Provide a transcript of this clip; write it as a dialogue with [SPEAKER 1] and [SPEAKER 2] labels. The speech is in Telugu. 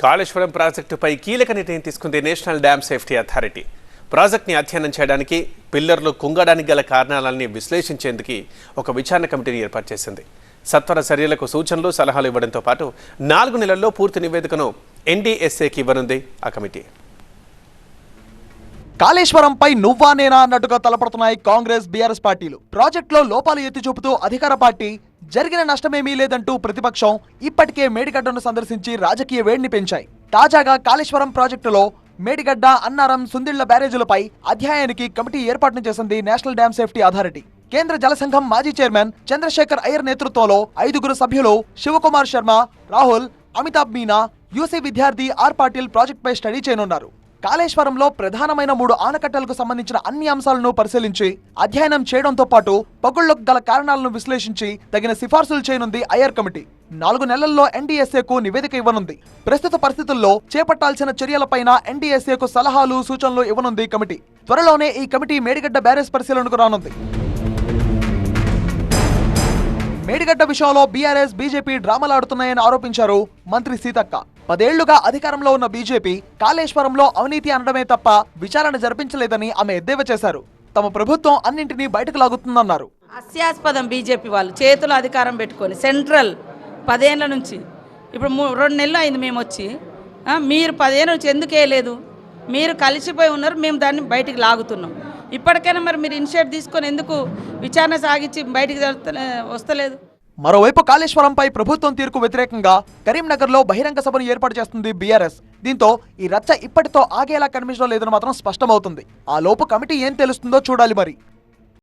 [SPEAKER 1] కాళేశ్వరం ప్రాజెక్టుపై కీలక నిర్ణయం తీసుకుంది నేషనల్ డ్యామ్ సేఫ్టీ అథారిటీ. ప్రాజెక్ట్ని అధ్యయనం చేయడానికి పిల్లర్లు కుంగడానికి గల కారణాలన్నీ విశ్లేషించేందుకు ఒక విచారణ కమిటీని ఏర్పాటు చేసింది. సత్వర చర్యలకు సూచనలు సలహాలు ఇవ్వడంతో పాటు నాలుగు నెలల్లో పూర్తి నివేదికను ఎన్డీఎస్ఏకి ఇవ్వనుంది ఆ కమిటీ.
[SPEAKER 2] కాళేశ్వరంపై నువ్వా నేనా అన్నట్టుగా తలపడుతున్నాయి కాంగ్రెస్ బీఆర్ఎస్ పార్టీలు. ప్రాజెక్టులో లోపాలు ఎత్తి చూపుతూ అధికార పార్టీ జరిగిన నష్టమేమీ లేదంటూ ప్రతిపక్షం ఇప్పటికే మేడిగడ్డను సందర్శించి రాజకీయ వేడిని పెంచాయి. తాజాగా కాళేశ్వరం ప్రాజెక్టులో మేడిగడ్డ అన్నారం సుందిళ్ళ బ్యారేజీలపై అధ్యాయానికి కమిటీ ఏర్పాటును చేసింది నేషనల్ డ్యామ్ సేఫ్టీ అథారిటీ. కేంద్ర జలసంఘం మాజీ చైర్మన్ చంద్రశేఖర్ అయ్యర్ నేతృత్వంలో ఐదుగురు సభ్యులు శివకుమార్ శర్మ రాహుల్ అమితాబ్ మీనా యూసీ విద్యార్థి ఆర్ పాటిల్ ప్రాజెక్టుపై స్టడీ చేయనున్నారు. కాళేశ్వరంలో ప్రధానమైన మూడు ఆనకట్టలకు సంబంధించిన అన్ని అంశాలను పరిశీలించి అధ్యయనం చేయడంతో పాటు పగుళ్ళకు గల కారణాలను విశ్లేషించి తగిన సిఫార్సులు చేయనుంది ఐఆర్ కమిటీ. నాలుగు నెలల్లో ఎన్డీఎస్ఏకు నివేదిక ఇవ్వనుంది. ప్రస్తుత పరిస్థితుల్లో చేపట్టాల్సిన చర్యలపైన ఎన్డీఎస్ఏకు సలహాలు సూచనలు ఇవ్వనుంది కమిటీ. త్వరలోనే ఈ కమిటీ మేడిగడ్డ బ్యారేజ్ పరిశీలనకు రానుంది. మేడిగడ్డ విషయంలో బీఆర్ఎస్ బీజేపీ డ్రామాలాడుతున్నాయని ఆరోపించారు మంత్రి సీతక్క. పదేళ్ళుగా అధికారంలో ఉన్న బీజేపీ కాళేశ్వరంలో అవినీతి అనడమే తప్ప విచారణ జరిపించలేదని ఆమె ఎద్దేవా చేశారు. తమ ప్రభుత్వం అన్నింటినీ బయటకు లాగుతుందన్నారు.
[SPEAKER 3] హాస్యాస్పదం బీజేపీ వాళ్ళు. చేతులు అధికారం పెట్టుకొని సెంట్రల్ పదేళ్ళ నుంచి. ఇప్పుడు మూ రెండు నెలలు అయింది మేము వచ్చి మీరు పదేళ్ళ నుంచి ఎందుకే లేదు మీరు కలిసిపోయి ఉన్నారు మేము దాన్ని బయటికి లాగుతున్నాం. ఇప్పటికైనా మరి మీరు ఇనిషియేట్ తీసుకొని ఎందుకు విచారణ సాగించి బయటికి వస్తలేదు?
[SPEAKER 2] మరోవైపు కాళేశ్వరంపై ప్రభుత్వం తీర్పు వ్యతిరేకంగా కరీంనగర్లో బహిరంగ సభను ఏర్పాటు చేస్తుంది బీఆర్ఎస్. దీంతో ఈ రచ్చ ఇప్పటితో ఆగేలా కనిపించడం లేదని మాత్రం స్పష్టమవుతుంది. ఆ లోపు కమిటీ ఏం తెలుస్తుందో చూడాలి మరి.